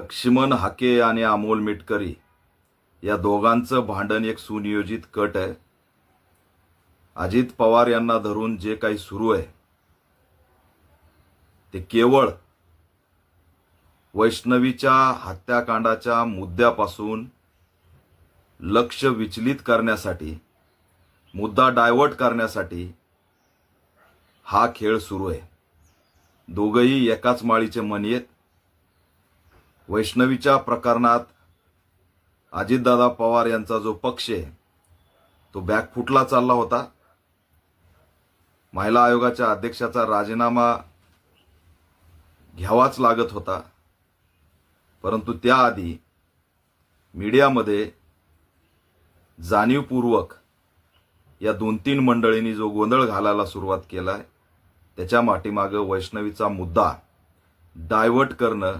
लक्ष्मण हाके आणि अमोल मिटकरी या दोघांचं भांडण एक सुनियोजित कट आहे. अजित पवार यांना धरून जे काही सुरू आहे ते केवळ वैष्णवीच्या हत्याकांडाच्या मुद्द्यापासून लक्ष विचलित करण्यासाठी मुद्दा डायव्हर्ट करण्यासाठी हा खेळ सुरू आहे. दोघही एकाच माळीचे मनी आहेत. वैष्णवीच्या प्रकरणात अजितदादा पवार यांचा जो पक्ष आहे तो बॅकफुटला चालला होता. महिला आयोगाच्या अध्यक्षाचा राजीनामा घ्यावाच लागत होता. परंतु त्याआधी मीडियामध्ये जाणीवपूर्वक या दोन तीन मंडळींनी जो गोंधळ घालायला सुरुवात केलाय त्याच्या माठीमागं वैष्णवीचा मुद्दा डायव्हर्ट करणं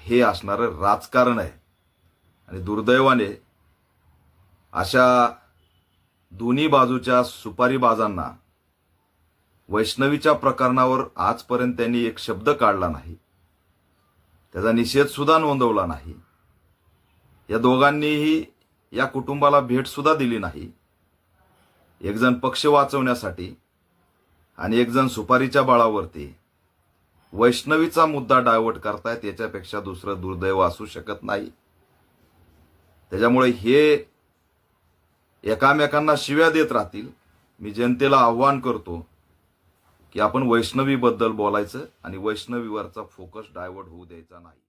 हे असणारं राजकारण आहे. आणि दुर्दैवाने अशा दोन्ही बाजूच्या सुपारीबाजांना वैष्णवीच्या प्रकरणावर आजपर्यंत त्यांनी एक शब्द काढला नाही. त्याचा निषेध सुद्धा नोंदवला नाही. या दोघांनीही या कुटुंबाला भेट सुद्धा दिली नाही. एकजण पक्ष वाचवण्यासाठी आणि एकजण सुपारीच्या बळावरती वैष्णवीचा मुद्दा डायव्हर्ट करतायत याच्यापेक्षा दुसरं दुर्दैव असू शकत नाही. त्याच्यामुळे हे एकामेकांना शिव्या देत राहतील. मी जनतेला आव्हान करतो की आपण वैष्णवीबद्दल बोलायचं आणि वैष्णवीवरचा फोकस डायवर्ट होऊ द्यायचा नाही.